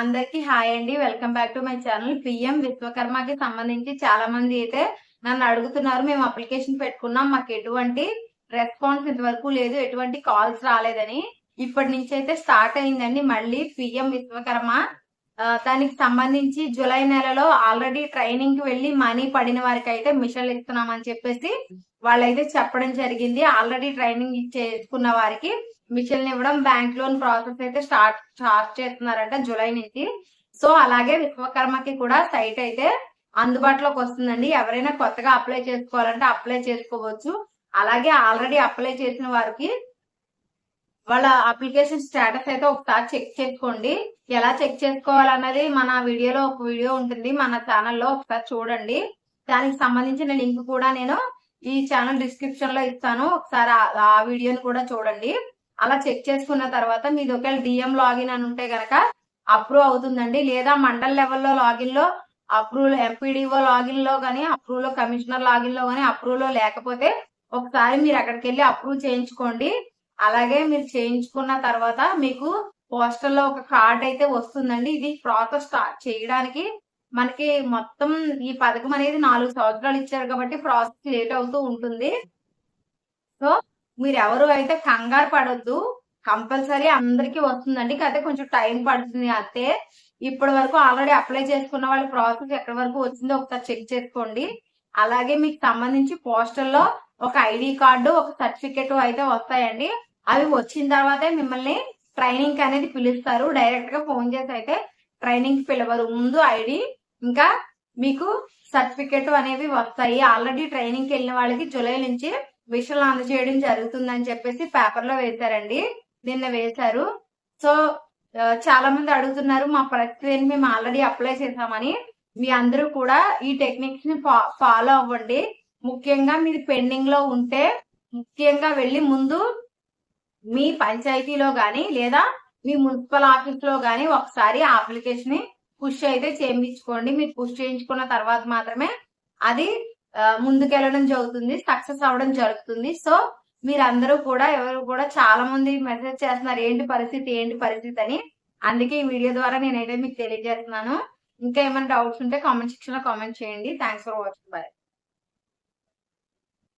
అందరికి హాయ్ అండి. Welcome back to my channel. PM విశ్వకర్మకి సంబంధించి చాలా మంది అయితే నన్ను అడుగుతున్నారు. మేము అప్లికేషన్ పెట్టుకున్నాం. మాకు ఎటువంటి రెస్పాన్స్ ఇంతవరకు లేదు. ఎటువంటి కాల్స్ రాలేదని. ఇప్పటి నుంచి అయితే స్టార్ట్ అయిందండి. మళ్ళీ పిఎం విశ్వకర్మ దానికి సంబంధించి జూలై నెలలో ఆల్రెడీ ట్రైనింగ్కి వెళ్ళి మనీ పడిన వారికి అయితే మిషన్లు ఇస్తున్నామని చెప్పేసి వాళ్ళైతే చెప్పడం జరిగింది. ఆల్రెడీ ట్రైనింగ్ చేసుకున్న వారికి మిషన్లు ఇవ్వడం బ్యాంక్ లోన్ ప్రాసెస్ అయితే స్టార్ట్ స్టార్ట్ చేస్తున్నారంట జూలై నుంచి. సో అలాగే విశ్వకర్మకి కూడా సైట్ అయితే అందుబాటులోకి వస్తుందండి. ఎవరైనా కొత్తగా అప్లై చేసుకోవాలంటే అప్లై చేసుకోవచ్చు. అలాగే ఆల్రెడీ అప్లై చేసిన వారికి వాళ్ళ అప్లికేషన్ స్టేటస్ అయితే ఒకసారి చెక్ చేసుకోండి. ఎలా చెక్ చేసుకోవాలన్నది మన వీడియోలో ఒక వీడియో ఉంటుంది. మన ఛానల్లో ఒకసారి చూడండి. దానికి సంబంధించిన లింక్ కూడా నేను ఈ ఛానల్ డిస్క్రిప్షన్లో ఇస్తాను. ఒకసారి ఆ- వీడియోని కూడా చూడండి. అలా చెక్ చేసుకున్న తర్వాత మీది ఒకవేళ డిఎం లాగిన్ అని ఉంటే గనక అప్రూవ్ అవుతుందండి. లేదా మండల్ లెవెల్లో లాగిన్లో అప్రూవ్ ఎంపీడీఓ లాగిన్లో గానీ అప్రూవ్లో కమిషనర్ లాగిన్లో గానీ అప్రూవ్లో లేకపోతే ఒకసారి మీరు అక్కడికి వెళ్ళి అప్రూవ్ చేయించుకోండి. అలాగే మీరు చేయించుకున్న తర్వాత మీకు పోస్టర్లో ఒక కార్డ్ అయితే వస్తుందండి. ఇది ప్రాసెస్ స్టార్ట్ చేయడానికి మనకి మొత్తం ఈ పథకం అనేది నాలుగు సంవత్సరాలు ఇచ్చారు కాబట్టి ప్రాసెస్ లేట్ అవుతూ ఉంటుంది. సో మీరు ఎవరు అయితే కంగారు పడొద్దు. కంపల్సరీ అందరికీ వస్తుందండి. కాకపోతే కొంచెం టైం పడుతుంది అంతే ఇప్పటి వరకు ఆల్రెడీ అప్లై చేసుకున్న వాళ్ళ ప్రాసెస్ ఎక్కడి వరకు వచ్చిందో ఒకసారి చెక్ చేసుకోండి. అలాగే మీకు సంబంధించి పోస్టల్లో ఒక ఐడి కార్డు ఒక సర్టిఫికెట్ అయితే వస్తాయండి. అవి వచ్చిన తర్వాతే మిమ్మల్ని ట్రైనింగ్ అనేది పిలుస్తారు. డైరెక్ట్గా ఫోన్ చేసి అయితే ట్రైనింగ్ పిలవరు. ముందు ఐడి ఇంకా మీకు సర్టిఫికెట్ అనేవి వస్తాయి. ఆల్రెడీ ట్రైనింగ్కి వెళ్ళిన వాళ్ళకి జూలై నుంచి విషయాలు అందజేయడం జరుగుతుందని చెప్పేసి పేపర్లో వేశారండి. నిన్న వేశారు. సో చాలా మంది అడుగుతున్నారు మా ప్రక్రియని మేము ఆల్రెడీ అప్లై చేసామని మీ అందరూ కూడా ఈ టెక్నిక్స్ని ఫాలో అవ్వండి. ముఖ్యంగా మీరు పెండింగ్లో ఉంటే ముఖ్యంగా వెళ్ళి ముందు మీ పంచాయతీలో కానీ లేదా మీ మున్సిపల్ ఆఫీస్లో కానీ ఒకసారి ఆ అప్లికేషన్ని పుష్ అయితే చేయించుకోండి. మీరు పుష్ చేయించుకున్న తర్వాత మాత్రమే అది ముందుకెళ్ళడం జరుగుతుంది సక్సెస్ అవ్వడం జరుగుతుంది. సో మీరందరూ కూడా ఎవరు కూడా చాలా మంది మెసేజ్ చేస్తున్నారు ఏంటి పరిస్థితి ఏంటి పరిస్థితి అని. అందుకే ఈ వీడియో ద్వారా నేనైతే మీకు తెలియజేస్తున్నాను. ఇంకా ఏమైనా డౌట్స్ ఉంటే కామెంట్ సెక్షన్లో కామెంట్ చేయండి. Thanks for watching. బాయ్.